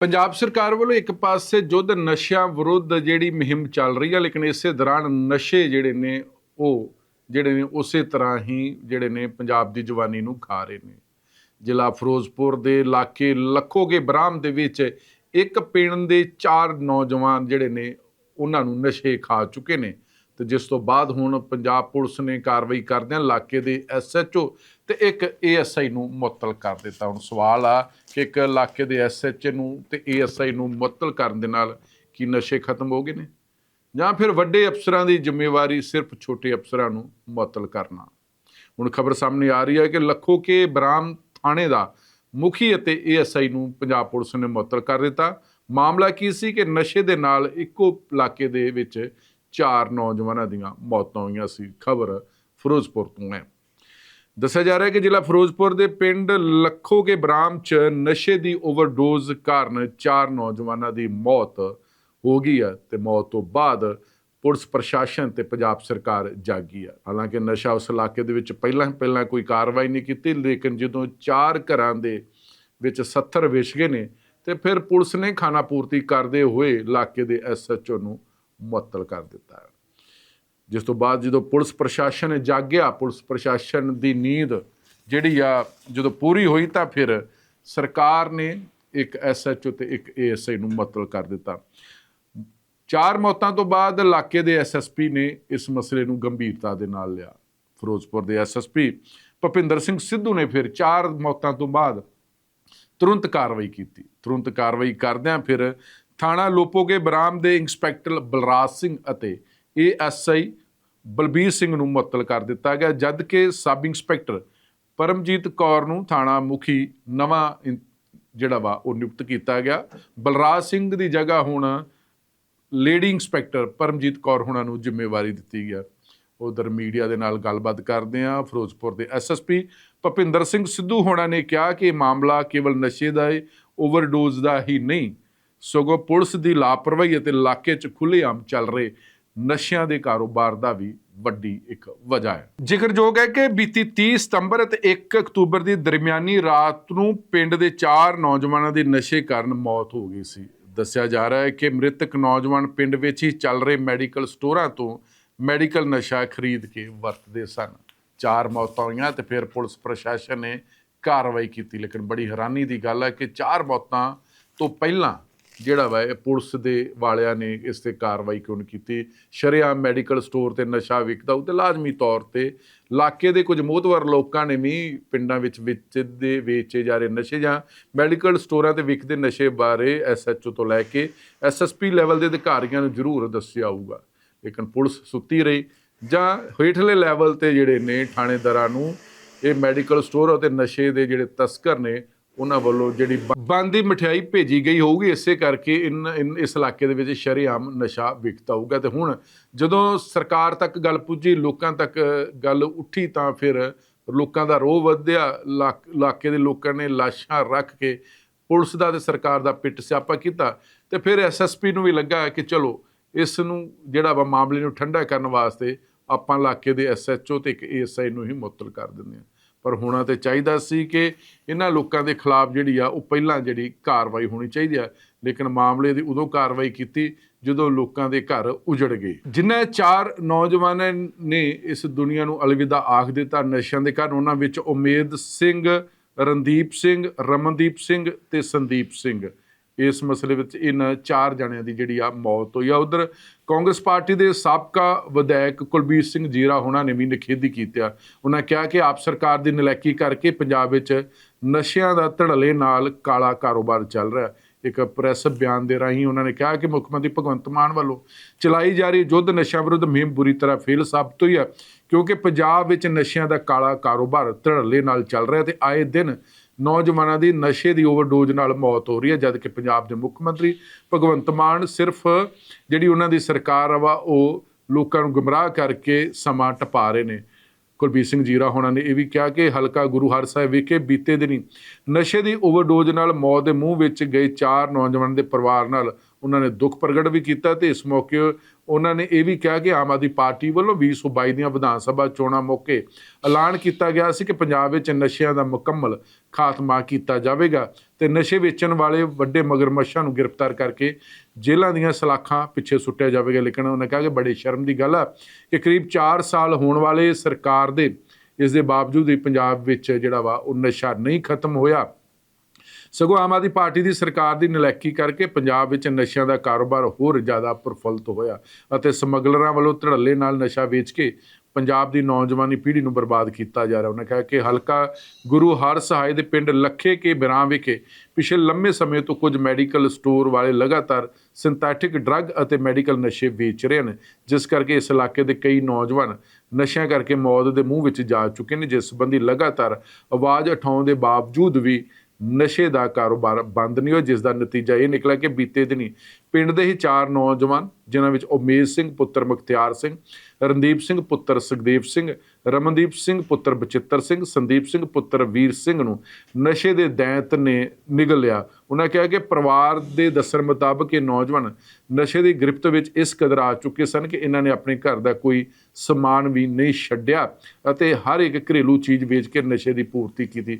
ਪੰਜਾਬ ਸਰਕਾਰ ਵੱਲੋਂ ਇੱਕ ਪਾਸੇ ਯੁੱਧ ਨਸ਼ਿਆਂ ਵਿਰੁੱਧ ਜਿਹੜੀ ਮੁਹਿੰਮ ਚੱਲ ਰਹੀ ਹੈ ਲੇਕਿਨ ਇਸੇ ਦੌਰਾਨ ਨਸ਼ੇ ਜਿਹੜੇ ਨੇ ਉਹ, ਜਿਹੜੇ ਨੇ ਉਸੇ ਤਰ੍ਹਾਂ ਹੀ ਜਿਹੜੇ ਨੇ ਪੰਜਾਬ ਦੀ ਜਵਾਨੀ ਨੂੰ ਖਾ ਰਹੇ ਨੇ। ਜ਼ਿਲ੍ਹਾ ਫਿਰੋਜ਼ਪੁਰ ਦੇ ਇਲਾਕੇ ਲੱਖੋਗੇ ਬਰਾਮ ਦੇ ਵਿੱਚ ਇੱਕ ਪਿੰਡ ਦੇ ਚਾਰ ਨੌਜਵਾਨ ਜਿਹੜੇ ਨੇ ਉਹਨਾਂ ਨੂੰ ਨਸ਼ੇ ਖਾ ਚੁੱਕੇ ਨੇ। ਤੇ ਜਿਸ ਤੋਂ ਬਾਅਦ ਹੁਣ ਪੰਜਾਬ ਪੁਲਿਸ ਨੇ ਕਾਰਵਾਈ ਕਰਦਿਆਂ ਇਲਾਕੇ ਦੇ ਐਸਐਚਓ ਤੇ ਇੱਕ ਏਐਸਆਈ ਨੂੰ ਮੁਅੱਤਲ ਕਰ ਦਿੱਤਾ। ਹੁਣ ਸਵਾਲ ਆ ਕਿ ਇੱਕ ਇਲਾਕੇ ਦੇ ਐਸਐਚਓ ਨੂੰ ਤੇ ਏਐਸਆਈ ਨੂੰ ਮੁਅੱਤਲ ਕਰਨ ਦੇ ਨਾਲ ਕੀ ਨਸ਼ੇ ਖਤਮ ਹੋ ਗਏ ਨੇ? ਜਾਂ ਫਿਰ ਵੱਡੇ ਅਫਸਰਾਂ ਦੀ ਜ਼ਿੰਮੇਵਾਰੀ ਸਿਰਫ ਛੋਟੇ ਅਫਸਰਾਂ ਨੂੰ ਮੁਅੱਤਲ ਕਰਨਾ? ਹੁਣ ਖਬਰ ਸਾਹਮਣੇ ਆ ਰਹੀ ਹੈ ਕਿ ਲੱਖੋ ਕੇ ਬਰਾਮ ਥਾਣੇ ਦਾ ਮੁਖੀ ਅਤੇ ਏਐਸਆਈ ਨੂੰ ਪੰਜਾਬ ਪੁਲਿਸ ਨੇ ਮੁਅੱਤਲ ਕਰ ਦਿੱਤਾ। ਮਾਮਲਾ ਕੀ ਸੀ ਕਿ ਨਸ਼ੇ ਦੇ ਨਾਲ ਇੱਕੋ ਇਲਾਕੇ ਦੇ ਵਿੱਚ ਚਾਰ ਨੌਜਵਾਨਾਂ ਦੀਆਂ ਮੌਤਾਂ ਹੋਈਆਂ ਸੀ। ਖਬਰ ਫਿਰੋਜ਼ਪੁਰ ਤੋਂ ਹੈ। ਦੱਸਿਆ ਜਾ ਰਿਹਾ ਹੈ ਕਿ ਜ਼ਿਲ੍ਹਾ ਫਿਰੋਜ਼ਪੁਰ ਦੇ ਪਿੰਡ ਲੱਖੋਗੇ ਬਰਾਮ ਚ ਨਸ਼ੇ ਦੀ ਓਵਰਡੋਜ਼ ਕਾਰਨ ਚਾਰ ਨੌਜਵਾਨਾਂ ਦੀ ਮੌਤ ਹੋ ਗਈ ਹੈ ਤੇ ਮੌਤ ਤੋਂ ਬਾਅਦ ਪੁਲਿਸ ਪ੍ਰਸ਼ਾਸਨ ਤੇ ਪੰਜਾਬ ਸਰਕਾਰ ਜਾਗੀ ਹੈ। ਹਾਲਾਂਕਿ ਨਸ਼ਾ ਉਸ ਇਲਾਕੇ ਦੇ ਵਿੱਚ ਪਹਿਲਾਂ ਪਹਿਲਾਂ ਕੋਈ ਕਾਰਵਾਈ ਨਹੀਂ ਕੀਤੀ, ਲੇਕਿਨ ਜਦੋਂ ਚਾਰ ਘਰਾਂ ਦੇ ਵਿੱਚ 70 ਵਿਛ ਗਏ ਨੇ ਤੇ ਫਿਰ ਪੁਲਿਸ ਨੇ ਖਾਣਾ ਪੂਰਤੀ ਕਰਦੇ ਹੋਏ ਇਲਾਕੇ ਦੇ ਐਸਐਚਓ ਨੂੰ ਮੁਅੱਤਲ ਕਰ ਦਿੱਤਾ ਹੈ। ਜਿਸ ਤੋਂ ਬਾਅਦ ਜਦੋਂ ਪੁਲਿਸ ਪ੍ਰਸ਼ਾਸਨ ਜਾਗਿਆ, ਪੁਲਿਸ ਪ੍ਰਸ਼ਾਸਨ ਦੀ ਨੀਂਦ ਜਿਹੜੀ ਆ ਜਦੋਂ ਪੂਰੀ ਹੋਈ ਤਾਂ ਫਿਰ ਸਰਕਾਰ ਨੇ ਇੱਕ ਐਸਐਚਓ ਤੇ ਇੱਕ ਏਐਸਆਈ ਨੂੰ ਮੁਅੱਤਲ ਕਰ ਦਿੱਤਾ। ਚਾਰ ਮੌਤਾਂ ਤੋਂ ਬਾਅਦ ਇਲਾਕੇ ਦੇ ਐਸਐਸਪੀ ਨੇ ਇਸ ਮਸਲੇ ਨੂੰ ਗੰਭੀਰਤਾ ਦੇ ਨਾਲ ਲਿਆ। ਫਿਰੋਜ਼ਪੁਰ ਦੇ ਐਸਐਸਪੀ ਭਪਿੰਦਰ ਸਿੰਘ ਸਿੱਧੂ ਨੇ ਫਿਰ ਚਾਰ ਮੌਤਾਂ ਤੋਂ ਬਾਅਦ ਤੁਰੰਤ ਕਾਰਵਾਈ ਕੀਤੀ। ਤੁਰੰਤ ਕਾਰਵਾਈ ਕਰਦਿਆਂ ਫਿਰ ਥਾਣਾ ਲੋਪੋਗੇ ਬਰਾਮ ਦੇ ਇੰਸਪੈਕਟਰ ਬਲਰਾਜ ਸਿੰਘ ਅਤੇ ਏਐਸਆਈ ਬਲਬੀਰ ਸਿੰਘ ਨੂੰ ਮੁਅੱਤਲ ਕਰ ਦਿੱਤਾ ਗਿਆ, ਜਦ ਕਿ ਸਬ ਇੰਸਪੈਕਟਰ ਪਰਮਜੀਤ ਕੌਰ ਨੂੰ ਥਾਣਾ ਮੁਖੀ ਨਵਾਂ ਇਨ- ਜਿਹੜਾ ਵਾ, ਉਹ ਨਿਯੁਕਤ ਕੀਤਾ ਗਿਆ। ਬਲਰਾਜ ਸਿੰਘ ਦੀ ਜਗ੍ਹਾ ਹੁਣ ਲੇਡੀ ਇੰਸਪੈਕਟਰ ਪਰਮਜੀਤ ਕੌਰ ਹੁਣਾਂ ਨੂੰ ਜ਼ਿੰਮੇਵਾਰੀ ਦਿੱਤੀ ਗਿਆ। ਉਧਰ ਮੀਡੀਆ ਦੇ ਨਾਲ ਗੱਲਬਾਤ ਕਰਦੇ ਆ ਫਿਰੋਜ਼ਪੁਰ ਦੇ ਐਸਐਸਪੀ ਭਪਿੰਦਰ ਸਿੰਘ ਸਿੱਧੂ ਹੋਣਾ ਨੇ ਕਿਹਾ ਕਿ ਇਹ ਮਾਮਲਾ ਕੇਵਲ ਨਸ਼ੇ ਦਾ ਹੈ ਓਵਰਡੋਜ਼ ਦਾ ਹੀ ਨਹੀਂ, ਸਗੋਂ ਪੁਲਿਸ ਦੀ ਲਾਪਰਵਾਹੀ ਅਤੇ ਇਲਾਕੇ 'ਚ ਖੁੱਲ੍ਹੇਆਮ ਚੱਲ ਰਹੇ ਨਸ਼ਿਆਂ ਦੇ ਕਾਰੋਬਾਰ ਦਾ ਵੀ ਵੱਡੀ ਇੱਕ ਵਜ੍ਹਾ ਹੈ। ਜ਼ਿਕਰਯੋਗ ਹੈ ਕਿ ਬੀਤੀ 30 ਸਤੰਬਰ ਅਤੇ 1 ਅਕਤੂਬਰ ਦੀ ਦਰਮਿਆਨੀ ਰਾਤ ਨੂੰ ਪਿੰਡ ਦੇ ਚਾਰ ਨੌਜਵਾਨਾਂ ਦੀ ਨਸ਼ੇ ਕਾਰਨ ਮੌਤ ਹੋ ਗਈ ਸੀ। ਦੱਸਿਆ ਜਾ ਰਿਹਾ ਹੈ ਕਿ ਮ੍ਰਿਤਕ ਨੌਜਵਾਨ ਪਿੰਡ ਵਿੱਚ ਹੀ ਚੱਲ ਰਹੇ ਮੈਡੀਕਲ ਸਟੋਰਾਂ ਤੋਂ ਮੈਡੀਕਲ ਨਸ਼ਾ ਖਰੀਦ ਕੇ ਵਰਤਦੇ ਸਨ। ਚਾਰ ਮੌਤਾਂ ਹੋਈਆਂ ਤੇ ਫਿਰ ਪੁਲਿਸ ਪ੍ਰਸ਼ਾਸਨ ਨੇ ਕਾਰਵਾਈ ਕੀਤੀ, ਲੇਕਿਨ ਬੜੀ ਹੈਰਾਨੀ ਦੀ ਗੱਲ ਹੈ ਕਿ ਚਾਰ ਮੌਤਾਂ ਤੋਂ ਪਹਿਲਾਂ ਜਿਹੜਾ ਵਾ ਇਹ ਪੁਲਿਸ ਦੇ ਵਾਲਿਆਂ ਨੇ ਇਸ ਤੇ ਕਾਰਵਾਈ ਕਿਉਂ ਨਹੀਂ ਕੀਤੀ? ਸ਼ਰੇਆਮ ਮੈਡੀਕਲ ਸਟੋਰ ਤੇ ਨਸ਼ਾ ਵਿਕਦਾ ਉਹ ਤੇ ਲਾਜ਼ਮੀ ਤੌਰ ਤੇ ਇਲਾਕੇ ਦੇ ਕੁਝ ਮੋਹਤਵਰ ਲੋਕਾਂ ਨੇ ਵੀ ਪਿੰਡਾਂ ਵਿੱਚ ਵੇਚਦੇ, ਵੇਚੇ ਜਾ ਰਹੇ ਨਸ਼ੇ ਜਾਂ ਮੈਡੀਕਲ ਸਟੋਰਾਂ ਤੇ ਵਿਕਦੇ ਨਸ਼ੇ ਬਾਰੇ ਐਸਐਚਓ ਤੋਂ ਲੈ ਕੇ ਐਸਐਸਪੀ ਲੈਵਲ ਦੇ ਅਧਿਕਾਰੀਆਂ ਨੂੰ ਜ਼ਰੂਰ ਦੱਸਿਆ ਹੋਊਗਾ। ਲੇਕਿਨ ਪੁਲਿਸ ਸੁੱਤੀ ਰਹੀ ਜਾਂ ਹੇਠਲੇ ਲੈਵਲ ਤੇ ਜਿਹੜੇ ਨੇ ਥਾਣੇਦਾਰਾਂ ਨੂੰ ਇਹ ਮੈਡੀਕਲ ਸਟੋਰ ਅਤੇ ਨਸ਼ੇ ਦੇ ਜਿਹੜੇ ਤਸਕਰ ਨੇ ਉਹਨਾਂ ਵੱਲੋਂ ਜਿਹੜੀ ਬ- ਬੰਦ ਦੀ ਮਠਿਆਈ ਭੇਜੀ ਗਈ ਹੋਊਗੀ, ਇਸੇ ਕਰਕੇ ਇਨ, ਇਨ- ਇਸ ਇਲਾਕੇ ਦੇ ਵਿੱਚ ਸ਼ਰੇਆਮ ਨਸ਼ਾ ਵਿਕਦਾ ਹੋਊਗਾ। ਤੇ ਹੁਣ ਜਦੋਂ ਸਰਕਾਰ ਤੱਕ ਗੱਲ ਪੁੱਜੀ, ਲੋਕਾਂ ਤੱਕ ਗੱਲ ਉੱਠੀ, ਤਾਂ ਫਿਰ ਲੋਕਾਂ ਦਾ ਰੋਹ ਵਧਿਆ। ਇਲਾਕ- ਇਲਾਕੇ ਦੇ ਲੋਕਾਂ ਨੇ ਲਾਸ਼ਾਂ ਰੱਖ ਕੇ ਪੁਲਿਸ ਦਾ ਤੇ ਸਰਕਾਰ ਦਾ ਪਿੱਟ ਸਿਆਪਾ ਕੀਤਾ। ਤੇ ਫਿਰ ਐਸਐਸਪੀ ਨੂੰ ਵੀ ਲੱਗਾ ਕਿ ਚਲੋ, ਇਸ ਨੂੰ ਜਿਹੜਾ ਵਾ ਮਾਮਲੇ ਨੂੰ ਠੰਡਾ ਕਰਨ ਵਾਸਤੇ ਆਪਾਂ ਇਲਾਕੇ ਦੇ ਐਸਐਚਓ ਤੇ ਇੱਕ ਏਐਸਆਈ ਨੂੰ ਹੀ ਮੁਅੱਤਲ ਕਰ ਦਿੰਦੇ ਹਾਂ। ਪਰ ਹੋਣਾ ਤੇ ਚਾਹੀਦਾ ਸੀ ਕਿ ਇਹਨਾਂ ਲੋਕਾਂ ਦੇ ਖਿਲਾਫ ਜਿਹੜੀ ਆ, ਉਹ ਪਹਿਲਾਂ ਜਿਹੜੀ ਕਾਰਵਾਈ ਹੋਣੀ ਚਾਹੀਦੀ ਆ। ਲੇਕਿਨ ਮਾਮਲੇ ਦੀ ਉਦੋਂ ਕਾਰਵਾਈ ਕੀਤੀ ਜਦੋਂ ਲੋਕਾਂ ਦੇ ਘਰ ਉਜੜ ਗਏ। ਜਿਨ੍ਹਾਂ ਚਾਰ ਨੌਜਵਾਨਾਂ ਨੇ ਇਸ ਦੁਨੀਆ ਨੂੰ ਅਲਵਿਦਾ ਆਖ ਦਿੱਤਾ ਨਸ਼ਿਆਂ ਦੇ ਕਾਰਨ, ਉਹਨਾਂ ਵਿੱਚ ਉਮੇਦ ਸਿੰਘ, ਰਣਦੀਪ ਸਿੰਘ, ਰਮਨਦੀਪ ਸਿੰਘ ਤੇ ਸੰਦੀਪ ਸਿੰਘ। ਇਸ ਮਸਲੇ ਵਿੱਚ ਇਹਨਾਂ ਚਾਰ ਜਣਿਆਂ ਦੀ ਜਿਹੜੀ ਆ ਮੌਤ ਹੋਈ ਆ। ਉਧਰ ਕਾਂਗਰਸ ਪਾਰਟੀ ਦੇ ਸਾਬਕਾ ਵਿਧਾਇਕ ਕੁਲਬੀਰ ਸਿੰਘ ਜੀਰਾ ਹੋਣਾ ਨੇ ਵੀ ਨਿਖੇਧੀ ਕੀਤੀ ਆ। ਉਹਨਾਂ ਕਿਹਾ ਕਿ ਆਪ ਸਰਕਾਰ ਦੀ ਨਲੈਕੀ ਕਰਕੇ ਪੰਜਾਬ ਵਿੱਚ ਨਸ਼ਿਆਂ ਦਾ ਧੜਲੇ ਨਾਲ ਕਾਲਾ ਕਾਰੋਬਾਰ ਚੱਲ ਰਿਹਾ ਇੱਕ ਪ੍ਰੈਸ ਬਿਆਨ ਦੇ ਰਾਹੀਂ ਉਹਨਾਂ ਨੇ ਕਿਹਾ ਕਿ ਮੁੱਖ ਮੰਤਰੀ ਭਗਵੰਤ ਮਾਨ ਵੱਲੋਂ ਚਲਾਈ ਜਾ ਰਹੀ ਯੁੱਧ ਨਸ਼ਾ ਵਿਰੁੱਧ ਮੁਹਿੰਮ ਬੁਰੀ ਤਰ੍ਹਾਂ ਫੇਲ ਸਾਬਤ ਹੋਈ ਹੈ ਕਿਉਂਕਿ ਪੰਜਾਬ ਵਿੱਚ ਨਸ਼ਿਆਂ ਦਾ ਕਾਲਾ ਕਾਰੋਬਾਰ ਧੜਲੇ ਨਾਲ ਚੱਲ ਰਿਹਾ ਤੇ ਆਏ ਦਿਨ ਨੌਜਵਾਨਾਂ ਦੀ ਨਸ਼ੇ ਦੀ ਓਵਰਡੋਜ਼ ਨਾਲ ਮੌਤ ਹੋ ਰਹੀ ਹੈ ਜਦ ਕਿ ਪੰਜਾਬ ਦੇ ਮੁੱਖ ਮੰਤਰੀ ਭਗਵੰਤ ਮਾਨ ਸਿਰਫ ਜਿਹੜੀ ਉਹਨਾਂ ਦੀ ਸਰਕਾਰ ਵਾ, ਉਹ ਲੋਕਾਂ ਨੂੰ ਗੁੰਮਰਾਹ ਕਰਕੇ ਸਮਾਂ ਟਪਾ ਰਹੇ ਨੇ। ਕੁਲਬੀਰ ਸਿੰਘ ਜੀਰਾ ਹੋਣਾ ਨੇ ਇਹ ਵੀ ਕਿਹਾ ਕਿ ਹਲਕਾ ਗੁਰੂ ਹਰ ਸਾਹਿਬ ਵਿਖੇ ਬੀਤੇ ਦਿਨੀ ਨਸ਼ੇ ਦੀ ਓਵਰਡੋਜ਼ ਨਾਲ ਮੌਤ ਦੇ ਮੂੰਹ ਵਿੱਚ ਗਏ ਚਾਰ ਨੌਜਵਾਨਾਂ ਦੇ ਪਰਿਵਾਰ ਨਾਲ ਉਹਨਾਂ ਨੇ ਦੁੱਖ ਪ੍ਰਗਟ ਵੀ ਕੀਤਾ ਤੇ ਇਸ ਮੌਕੇ ਉਹਨਾਂ ਨੇ ਇਹ ਵੀ ਕਿਹਾ ਕਿ ਆਮ ਆਦਮੀ ਪਾਰਟੀ ਵੱਲੋਂ 2022 ਦੀਆਂ ਵਿਧਾਨ ਸਭਾ ਚੋਣਾਂ ਮੌਕੇ ਐਲਾਨ ਕੀਤਾ ਗਿਆ ਸੀ ਕਿ ਪੰਜਾਬ ਵਿੱਚ ਨਸ਼ਿਆਂ ਦਾ ਮੁਕੰਮਲ ਖਾਤਮਾ ਕੀਤਾ ਜਾਵੇਗਾ ਤੇ ਨਸ਼ੇ ਵੇਚਣ ਵਾਲੇ ਵੱਡੇ ਮਗਰਮੱਛਾਂ ਨੂੰ ਗ੍ਰਿਫਤਾਰ ਕਰਕੇ ਜੇਲ੍ਹਾਂ ਦੀਆਂ ਸਲਾਖਾਂ ਪਿੱਛੇ ਸੁੱਟਿਆ ਜਾਵੇਗਾ। ਲੇਕਿਨ ਉਹਨਾਂ ਕਿਹਾ ਕਿ ਬੜੇ ਸ਼ਰਮ ਦੀ ਗੱਲ ਆ ਕਿ ਕਰੀਬ 4 ਸਾਲ ਹੋਣ ਵਾਲੇ ਸਰਕਾਰ ਦੇ ਇਸ ਦੇ ਬਾਵਜੂਦ ਵੀ ਪੰਜਾਬ ਵਿੱਚ ਜਿਹੜਾ ਵਾ ਉਹ ਨਸ਼ਾ ਨਹੀਂ ਖਤਮ ਹੋਇਆ। ਸਗੋਂ ਆਮ ਆਦਮੀ ਪਾਰਟੀ ਦੀ ਸਰਕਾਰ ਦੀ ਨਲੈਕੀ ਕਰਕੇ ਪੰਜਾਬ ਵਿੱਚ ਨਸ਼ਿਆਂ ਦਾ ਕਾਰੋਬਾਰ ਹੋਰ ਜ਼ਿਆਦਾ ਪ੍ਰਫੁੱਲਤ ਹੋਇਆ ਅਤੇ ਸਮਗਲਰਾਂ ਵੱਲੋਂ ਧੜੱਲੇ ਨਾਲ ਨਸ਼ਾ ਵੇਚ ਕੇ ਪੰਜਾਬ ਦੀ ਨੌਜਵਾਨੀ ਪੀੜ੍ਹੀ ਨੂੰ ਬਰਬਾਦ ਕੀਤਾ ਜਾ ਰਿਹਾ। ਉਹਨਾਂ ਕਿਹਾ ਕਿ ਹਲਕਾ ਗੁਰੂ ਹਰ ਸਹਾਇ ਦੇ ਪਿੰਡ ਲੱਖੇ ਕੇ ਬਿਰਾਂ ਵਿਖੇ ਪਿਛਲੇ ਲੰਮੇ ਸਮੇਂ ਤੋਂ ਕੁਝ ਮੈਡੀਕਲ ਸਟੋਰ ਵਾਲੇ ਲਗਾਤਾਰ ਸਿੰਥੈਟਿਕ ਡਰੱਗ ਅਤੇ ਮੈਡੀਕਲ ਨਸ਼ੇ ਵੇਚ ਰਹੇ ਨੇ ਜਿਸ ਕਰਕੇ ਇਸ ਇਲਾਕੇ ਦੇ ਕਈ ਨੌਜਵਾਨ ਨਸ਼ਿਆਂ ਕਰਕੇ ਮੌਤ ਦੇ ਮੂੰਹ ਵਿੱਚ ਜਾ ਚੁੱਕੇ ਨੇ, ਜਿਸ ਸੰਬੰਧੀ ਲਗਾਤਾਰ ਆਵਾਜ਼ ਉਠਾਉਣ ਦੇ ਬਾਵਜੂਦ ਵੀ ਨਸ਼ੇ ਦਾ ਕਾਰੋਬਾਰ ਬੰਦ ਨਹੀਂ ਹੋਇਆ ਜਿਸ ਦਾ ਨਤੀਜਾ ਇਹ ਨਿਕਲਿਆ ਕਿ ਬੀਤੇ ਦਿਨੀ ਪਿੰਡ ਦੇ ਹੀ ਚਾਰ ਨੌਜਵਾਨ ਜਿਨ੍ਹਾਂ ਵਿੱਚ ਉਮੇਸ਼ ਸਿੰਘ, ਪੁੱਤਰ ਮੁਖਤਿਆਰ ਸਿੰਘ, ਰਣਦੀਪ ਸਿੰਘ, ਪੁੱਤਰ ਸੁਖਦੇਵ ਸਿੰਘ, ਰਮਨਦੀਪ ਸਿੰਘ, ਪੁੱਤਰ ਬਚਿੱਤਰ ਸਿੰਘ, ਸੰਦੀਪ ਸਿੰਘ, ਪੁੱਤਰ ਵੀਰ ਸਿੰਘ ਨੂੰ ਨਸ਼ੇ ਦੇ ਦੈਂਤ ਨੇ ਨਿਗਲ ਲਿਆ। ਉਹਨਾਂ ਕਿਹਾ ਕਿ ਪਰਿਵਾਰ ਦੇ ਦੱਸਣ ਮੁਤਾਬਕ ਇਹ ਨੌਜਵਾਨ ਨਸ਼ੇ ਦੀ ਗ੍ਰਿਫਤ ਵਿੱਚ ਇਸ ਕਦਰ ਆ ਚੁੱਕੇ ਸਨ ਕਿ ਇਹਨਾਂ ਨੇ ਆਪਣੇ ਘਰ ਦਾ ਕੋਈ ਸਮਾਨ ਵੀ ਨਹੀਂ ਛੱਡਿਆ ਅਤੇ ਹਰ ਇੱਕ ਘਰੇਲੂ ਚੀਜ਼ ਵੇਚ ਕੇ ਨਸ਼ੇ ਦੀ ਪੂਰਤੀ ਕੀਤੀ।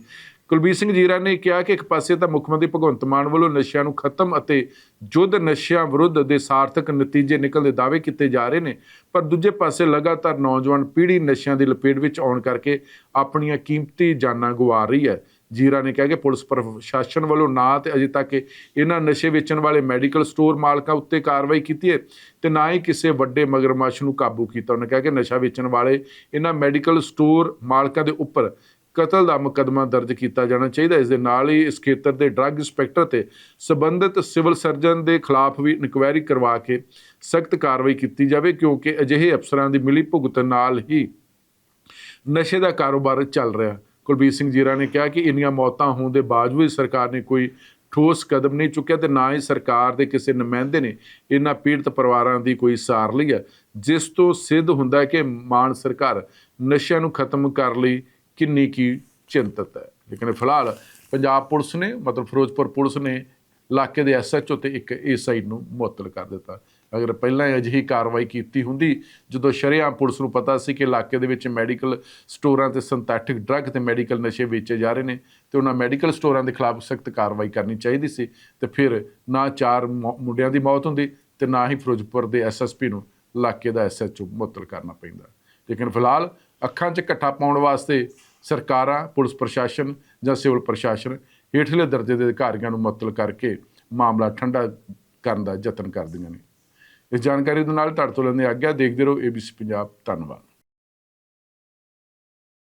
ਕੁਲਬੀਰ ਸਿੰਘ ਜੀਰਾ ਨੇ ਕਿਹਾ ਕਿ ਇੱਕ ਪਾਸੇ ਤਾਂ ਮੁੱਖ ਮੰਤਰੀ ਭਗਵੰਤ ਮਾਨ ਵੱਲੋਂ ਨਸ਼ਿਆਂ ਨੂੰ ਖਤਮ ਅਤੇ ਯੁੱਧ ਨਸ਼ਿਆਂ ਵਿਰੁੱਧ ਦੇ ਸਾਰਥਕ ਨਤੀਜੇ ਨਿਕਲਦੇ ਦਾਅਵੇ ਕੀਤੇ ਜਾ ਰਹੇ ਨੇ, ਪਰ ਦੂਜੇ ਪਾਸੇ ਲਗਾਤਾਰ ਨੌਜਵਾਨ ਪੀੜ੍ਹੀ ਨਸ਼ਿਆਂ ਦੀ ਲਪੇਟ ਵਿੱਚ ਆਉਣ ਕਰਕੇ ਆਪਣੀਆਂ ਕੀਮਤੀ ਜਾਨਾਂ ਗਵਾ ਰਹੀ ਹੈ। ਜੀਰਾ ਨੇ ਕਿਹਾ ਕਿ ਪੁਲਿਸ ਪ੍ਰਸ਼ਾਸਨ ਵੱਲੋਂ ਨਾ ਤੇ ਅਜੇ ਤੱਕ ਇਹਨਾਂ ਨਸ਼ੇ ਵੇਚਣ ਵਾਲੇ ਮੈਡੀਕਲ ਸਟੋਰ ਮਾਲਕਾਂ ਉੱਤੇ ਕਾਰਵਾਈ ਕੀਤੀ ਹੈ ਤੇ ਨਾ ਹੀ ਕਿਸੇ ਵੱਡੇ ਮਗਰਮੱਛ ਨੂੰ ਕਾਬੂ ਕੀਤਾ। ਉਹਨੇ ਕਿਹਾ ਕਿ ਨਸ਼ਾ ਵੇਚਣ ਵਾਲੇ ਇਹਨਾਂ ਮੈਡੀਕਲ ਸਟੋਰ ਮਾਲਕਾਂ ਦੇ ਉੱਪਰ ਕਤਲ ਦਾ ਮੁਕੱਦਮਾ ਦਰਜ ਕੀਤਾ ਜਾਣਾ ਚਾਹੀਦਾ ਇਸ ਦੇ ਨਾਲ ਹੀ ਇਸ ਖੇਤਰ ਦੇ ਡਰੱਗ ਇੰਸਪੈਕਟਰ ਤੇ ਸਬੰਧਿਤ ਸਿਵਲ ਸਰਜਨ ਦੇ ਖਿਲਾਫ ਵੀ ਇਨਕੁਆਇਰੀ ਕਰਵਾ ਕੇ ਸਖਤ ਕਾਰਵਾਈ ਕੀਤੀ ਜਾਵੇ, ਕਿਉਂਕਿ ਅਜਿਹੇ ਅਫਸਰਾਂ ਦੀ ਮਿਲੀ ਭੁਗਤ ਨਾਲ ਹੀ ਨਸ਼ੇ ਦਾ ਕਾਰੋਬਾਰ ਚੱਲ ਰਿਹਾ। ਕੁਲਬੀਰ ਸਿੰਘ ਜੀਰਾ ਨੇ ਕਿਹਾ ਕਿ ਇੰਨੀਆਂ ਮੌਤਾਂ ਹੋਣ ਦੇ ਬਾਵਜੂਦ ਸਰਕਾਰ ਨੇ ਕੋਈ ਠੋਸ ਕਦਮ ਨਹੀਂ ਚੁੱਕਿਆ ਤੇ ਨਾ ਹੀ ਸਰਕਾਰ ਦੇ ਕਿਸੇ ਨੁਮਾਇੰਦੇ ਨੇ ਇਹਨਾਂ ਪੀੜਤ ਪਰਿਵਾਰਾਂ ਦੀ ਕੋਈ ਸਾਰ ਲਈ ਹੈ। ਜਿਸ ਤੋਂ ਸਿੱਧ ਹੁੰਦਾ ਹੈ ਕਿ ਮਾਨ ਸਰਕਾਰ ਨਸ਼ਿਆਂ ਨੂੰ ਖਤਮ ਕਰ ਲਈ ਕਿੰਨੀ ਕੀ ਚਿੰਤਤ ਹੈ। ਲੇਕਿਨ ਫਿਲਹਾਲ ਪੰਜਾਬ ਪੁਲਿਸ ਨੇ, ਮਤਲਬ ਫਿਰੋਜ਼ਪੁਰ ਪੁਲਿਸ ਨੇ ਇਲਾਕੇ ਦੇ ਐਸਐਚਓ ਤੇ ਇੱਕ ਏਐਸਆਈ ਨੂੰ ਮੁਅੱਤਲ ਕਰ ਦਿੱਤਾ। ਅਗਰ ਪਹਿਲਾਂ ਹੀ ਅਜਿਹੀ ਕਾਰਵਾਈ ਕੀਤੀ ਹੁੰਦੀ, ਜਦੋਂ ਸ਼ਰੇਆਮ ਪੁਲਿਸ ਨੂੰ ਪਤਾ ਸੀ ਕਿ ਇਲਾਕੇ ਦੇ ਵਿੱਚ ਮੈਡੀਕਲ ਸਟੋਰਾਂ ਤੇ ਸਿੰਥੈਟਿਕ ਡਰੱਗ ਤੇ ਮੈਡੀਕਲ ਨਸ਼ੇ ਵੇਚੇ ਜਾ ਰਹੇ ਨੇ, ਤੇ ਉਹਨਾਂ ਮੈਡੀਕਲ ਸਟੋਰਾਂ ਦੇ ਖਿਲਾਫ ਸਖਤ ਕਾਰਵਾਈ ਕਰਨੀ ਚਾਹੀਦੀ ਸੀ, ਤੇ ਫਿਰ ਨਾ ਚਾਰ ਮੌ- ਮੁੰਡਿਆਂ ਦੀ ਮੌਤ ਹੁੰਦੀ ਤੇ ਨਾ ਹੀ ਫਿਰੋਜ਼ਪੁਰ ਦੇ ਐਸਐਸਪੀ ਨੂੰ ਇਲਾਕੇ ਦਾ ਐਸਐਚਓ ਮੁਅੱਤਲ ਕਰਨਾ ਪੈਂਦਾ। ਲੇਕਿਨ ਫਿਲਹਾਲ ਅੱਖਾਂ 'ਚ ਇਕੱਠਾ ਪਾਉਣ ਵਾਸਤੇ ਸਰਕਾਰਾਂ, ਪੁਲਿਸ ਪ੍ਰਸ਼ਾਸਨ ਜਾਂ ਸਿਵਲ ਪ੍ਰਸ਼ਾਸਨ ਹੇਠਲੇ ਦਰਜੇ ਦੇ ਅਧਿਕਾਰੀਆਂ ਨੂੰ ਮੁਅੱਤਲ ਕਰਕੇ ਮਾਮਲਾ ਠੰਡਾ ਕਰਨ ਦਾ ਯਤਨ ਕਰਦੀਆਂ ਨੇ। ਇਸ ਜਾਣਕਾਰੀ ਦੇ ਨਾਲ ਤੁਹਾਡੇ ਤੋਂ ਲੈਂਦੇ ਆਗਿਆ। ਦੇਖਦੇ ਰਹੋ ABC ਪੰਜਾਬ ਧੰਨਵਾਦ।